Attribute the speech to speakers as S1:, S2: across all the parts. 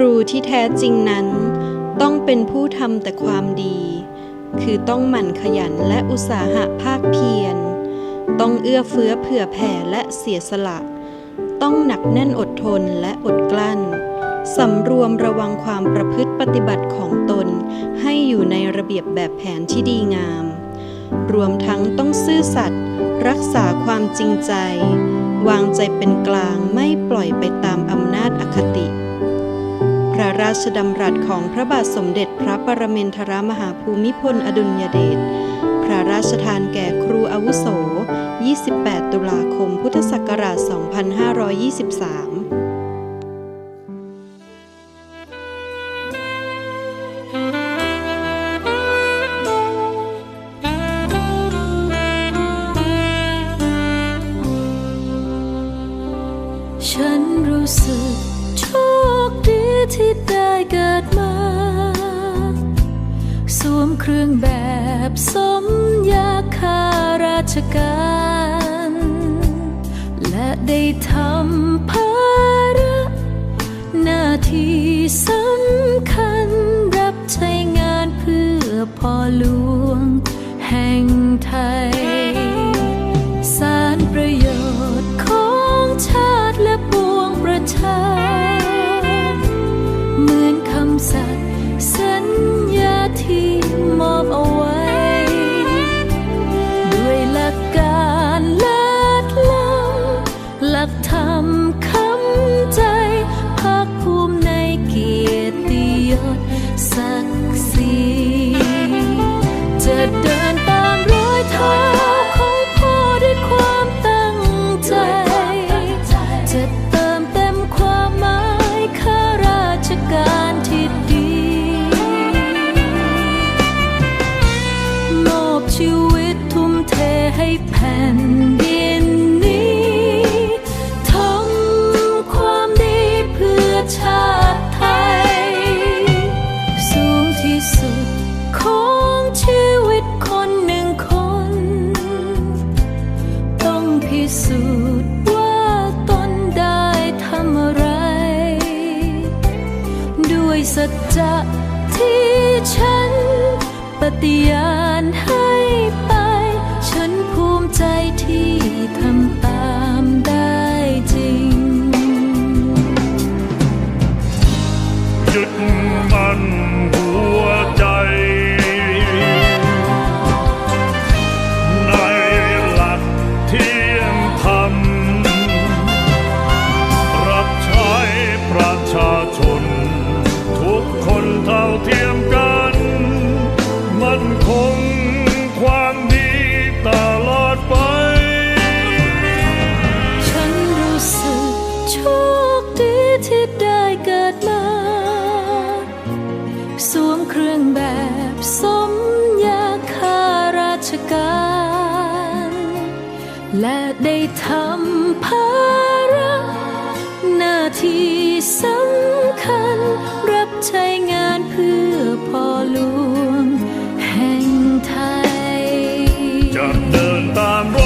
S1: รูที่แท้จริงนั้น ต้องเป็นผู้ทำแต่ความดี คือต้องหมั่นขยันและอุตสาหะภาคเพียร ต้องเอื้อเฟื้อเผื่อแผ่และเสียสละ ต้องหนักแน่นอดทนและอดกลั้นสำรวมระวังความประพฤติปฏิบัติของตน ให้อยู่ในระเบียบแบบแผนที่ดีงาม รวมทั้งต้องซื่อสัตย์รักษาความจริงใจ วางใจเป็นกลางไม่ปล่อยไปตามอำนาจอคติ พระราชดำรัสของพระบาทสมเด็จพระปรมินทรมหาภูมิพลอดุลยเดช พระราชทานแก่ครูอาวุโส 28 ตุลาคม พุทธศักราช 2523
S2: ฉันรู้สึก ที่ได้เกิดมา สวมเครื่องแบบสมยาคาราชการ และได้ทำ สัจจะที่ฉัน ปฏิญาณให้ไป ฉันภูมิใจที่ทำ ม
S3: เค
S2: รื่องแบบสมยาข้าราชการ และได้ทำภาระหน้าที่สำคัญ รับใช้งานเพื่อพ่อหลวงแห่งไทย
S3: จะเดินตามร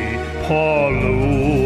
S3: follow